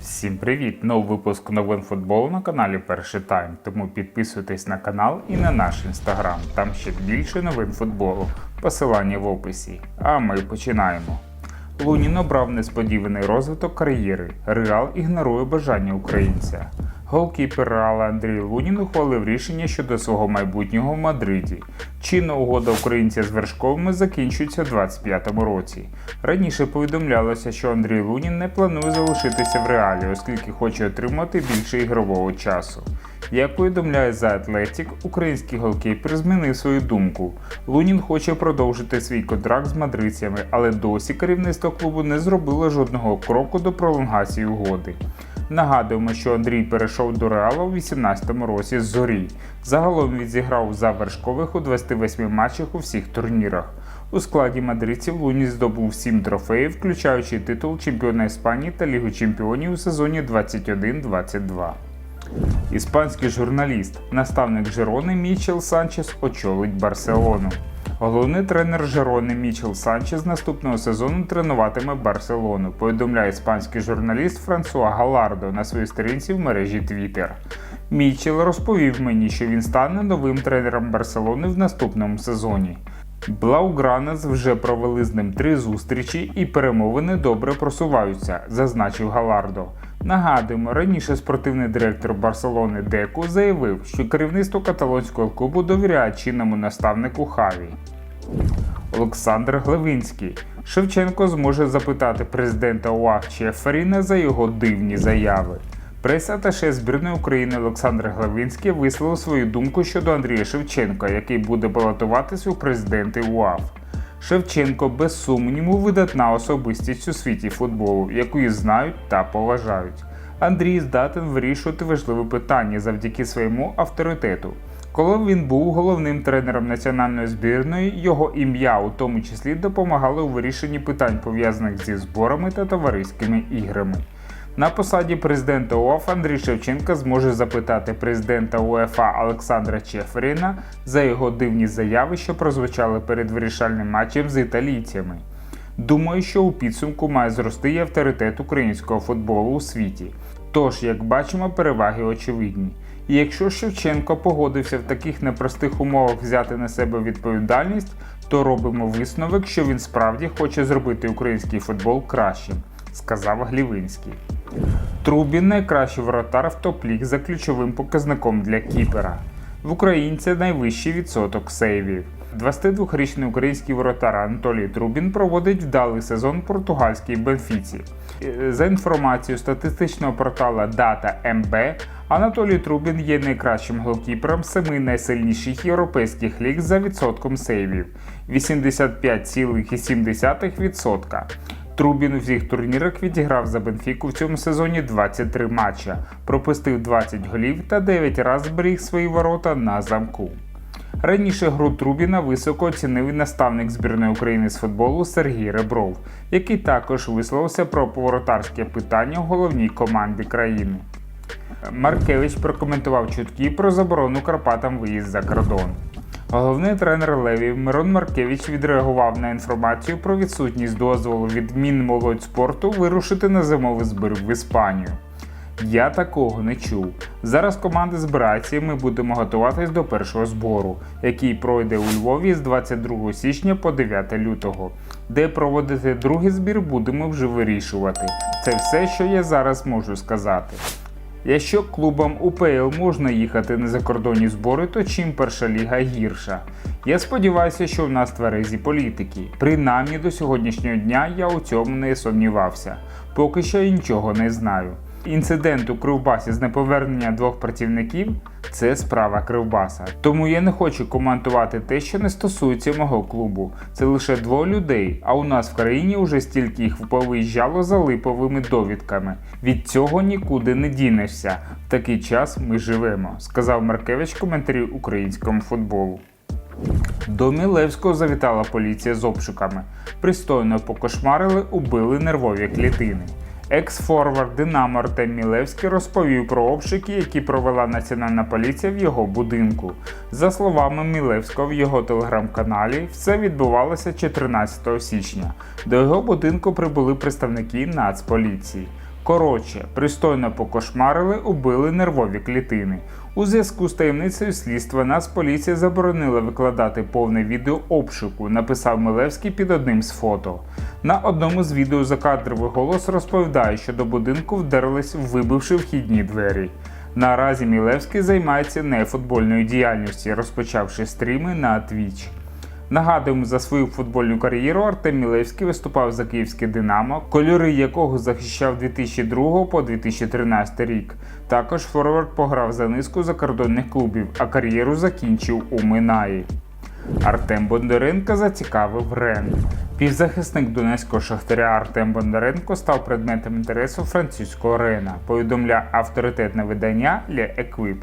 Всім привіт! Новий випуск новин футболу на каналі Перший Тайм. Тому підписуйтесь на канал і на наш інстаграм. Там ще більше новин футболу. Посилання в описі. А ми починаємо. Лунін обрав несподіваний розвиток кар'єри. Реал ігнорує бажання українця. Голкіпер Реала Андрій Лунін ухвалив рішення щодо свого майбутнього в Мадриді. Чинна угода українця з вершковими закінчується у 2025 році. Раніше повідомлялося, що Андрій Лунін не планує залишитися в реалі, оскільки хоче отримати більше ігрового часу. Як повідомляє The Athletic, український голкіпер змінив свою думку. Лунін хоче продовжити свій контракт з мадридцями, але досі керівництво клубу не зробило жодного кроку до пролонгації угоди. Нагадуємо, що Андрій перейшов до Реала у 2018 році з зорі. Загалом він зіграв за вершкових у 28 матчах у всіх турнірах. У складі мадридців Луні здобув 7 трофеїв, включаючи титул чемпіона Іспанії та Лігу чемпіонів у сезоні 21-22. Іспанський журналіст, наставник Жерони Мічел Санчес очолить Барселону. Головний тренер Жерони Мічел Санчес наступного сезону тренуватиме Барселону, повідомляє іспанський журналіст Франсуа Галардо на своїй сторінці в мережі Twitter. Мічел розповів мені, що він стане новим тренером Барселони в наступному сезоні. Блаугранес вже провели з ним три зустрічі і перемовини добре просуваються, зазначив Галардо. Нагадуємо, раніше спортивний директор Барселони Деку заявив, що керівництво каталонського клубу довіряє чинному наставнику Хаві. Олександр Глевинський. Шевченко зможе запитати президента УАФ Чеферіна за його дивні заяви. Прес-аташе збірної України Олександр Главинський висловив свою думку щодо Андрія Шевченка, який буде балотуватись у президенти УАФ. Шевченко, без сумніву, видатна особистість у світі футболу, яку знають та поважають. Андрій здатен вирішувати важливі питання завдяки своєму авторитету. Коли він був головним тренером національної збірної, його ім'я у тому числі допомагало у вирішенні питань пов'язаних зі зборами та товариськими іграми. На посаді президента УАФ Андрій Шевченко зможе запитати президента УЕФА Олександра Чеферіна за його дивні заяви, що прозвучали перед вирішальним матчем з італійцями. Думаю, що у підсумку має зрости і авторитет українського футболу у світі. Тож, як бачимо, переваги очевидні. І якщо Шевченко погодився в таких непростих умовах взяти на себе відповідальність, то робимо висновок, що він справді хоче зробити український футбол кращим, сказав Глівинський. Трубін найкращий воротар в топ-ліг за ключовим показником для кіпера. В українця найвищий відсоток сейвів. 22-річний український воротар Анатолій Трубін проводить вдалий сезон португальській Бенфіці. Е, За інформацією статистичного портала Data.MB, Анатолій Трубін є найкращим голкіпером семи найсильніших європейських ліг за відсотком сейвів 85,7%. Трубін у всіх турнірах відіграв за Бенфіку в цьому сезоні 23 матча, пропустив 20 голів та 9 разів зберіг свої ворота на замку. Раніше гру Трубіна високо оцінив і наставник збірної України з футболу Сергій Ребров, який також висловився про поворотарське питання у головній команді країни. Маркевич прокоментував чутки про заборону Карпатам виїзд за кордон. Головний тренер Леві Мирон Маркевич відреагував на інформацію про відсутність дозволу від Мінмолодьспорту вирушити на зимовий збір в Іспанію. Я такого не чув. Зараз команди збираються і ми будемо готуватись до першого збору, який пройде у Львові з 22 січня по 9 лютого. Де проводити другий збір, будемо вже вирішувати. Це все, що я зараз можу сказати. Якщо клубам УПЛ можна їхати на закордонні збори, то чим перша ліга гірша? Я сподіваюся, що в нас тверезі політики. Принаймні до сьогоднішнього дня я у цьому не сумнівався. Поки що нічого не знаю. Інцидент у Кривбасі з неповернення двох працівників це справа Кривбаса. Тому я не хочу коментувати те, що не стосується мого клубу. Це лише двоє людей, а у нас в країні вже стільки їх повиїжджало за липовими довідками. Від цього нікуди не дінешся. В такий час ми живемо, сказав Маркевич коментарі українському футболу. До Мілевського завітала поліція з обшуками. Пристойно покошмарили, убили нервові клітини. Екс-форвард Динамо Артем Мілевський розповів про обшуки, які провела національна поліція в його будинку. За словами Мілевського в його телеграм-каналі, все відбувалося 14 січня. До його будинку прибули представники Нацполіції. Коротше, пристойно покошмарили, убили нервові клітини. У зв'язку з таємницею слідства Нацполіція заборонила викладати повне відео обшуку, написав Милевський під одним з фото. На одному з відео закадровий голос розповідає, що до будинку вдерлись, вибивши вхідні двері. Наразі Мілевський займається нефутбольною діяльністю, розпочавши стріми на Twitch. Нагадуємо, за свою футбольну кар'єру Артем Мілевський виступав за київське Динамо, кольори якого захищав 2002 по 2013 рік. Також форвард пограв за низку закордонних клубів, а кар'єру закінчив у Минаї. Артем Бондаренко зацікавив Рен. Півзахисник донецького шахтаря Артем Бондаренко став предметом інтересу французького Рена, повідомляє авторитетне видання Le Equipe.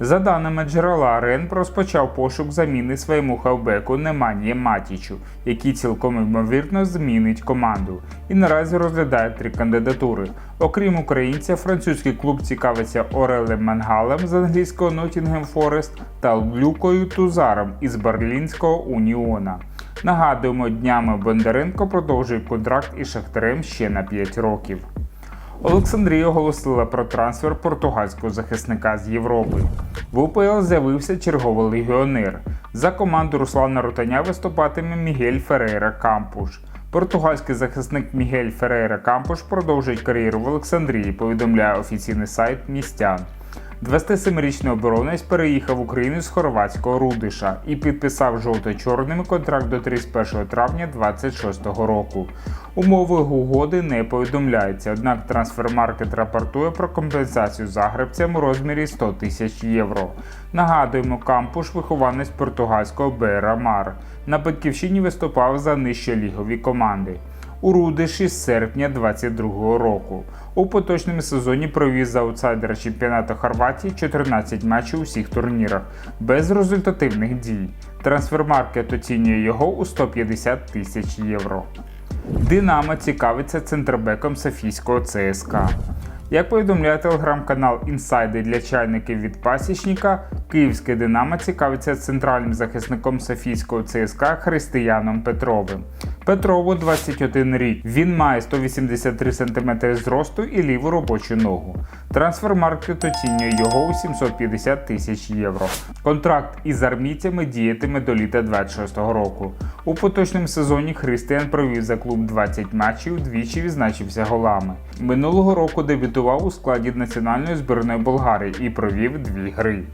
За даними джерела, Рен розпочав пошук заміни своєму хавбеку Неманії Матічу, який цілком ймовірно змінить команду, і наразі розглядає три кандидатури. Окрім українця, французький клуб цікавиться Орелем Мангалем з англійського Nottingham Forest та Люкою Тузаром із Берлінського Уніона. Нагадуємо, днями Бондаренко продовжує контракт із Шахтарем ще на 5 років. Олександрія оголосила про трансфер португальського захисника з Європи. В УПЛ з'явився черговий легіонер. За команду Руслана Ротаня виступатиме Мігель Ферейра Кампуш. Португальський захисник Мігель Ферейра Кампуш продовжує кар'єру в Олександрії, повідомляє офіційний сайт містян. 27-річний оборонець переїхав в Україну з хорватського Рудиша і підписав жовто-чорними контракт до 31 травня 2026 року. Умови угоди не повідомляються, однак трансфермаркет рапортує про компенсацію загребцям у розмірі 100 тисяч євро. Нагадуємо, кампуш вихованець португальського Бера Мар. На батьківщині виступав за нижчолігові команди у Рудиші з серпня 2022 року. У поточному сезоні провів за аутсайдера чемпіонату Хорватії 14 матчів у всіх турнірах без результативних дій. Трансфермаркет оцінює його у 150 тисяч євро. Динамо цікавиться центрбеком Софійського ЦСКА. Як повідомляє телеграм-канал Інсайди для чайників від пасічника, київське Динамо цікавиться центральним захисником Софійського ЦСКА Християном Петровим. Петрову 21 рік. Він має 183 см зросту і ліву робочу ногу. Трансфермаркет оцінює його у 750 тисяч євро. Контракт із армійцями діятиме до літа 26 року. У поточному сезоні Християн провів за клуб 20 матчів, двічі відзначився голами. Минулого року дебютував у складі національної збірної Болгарії і провів дві гри.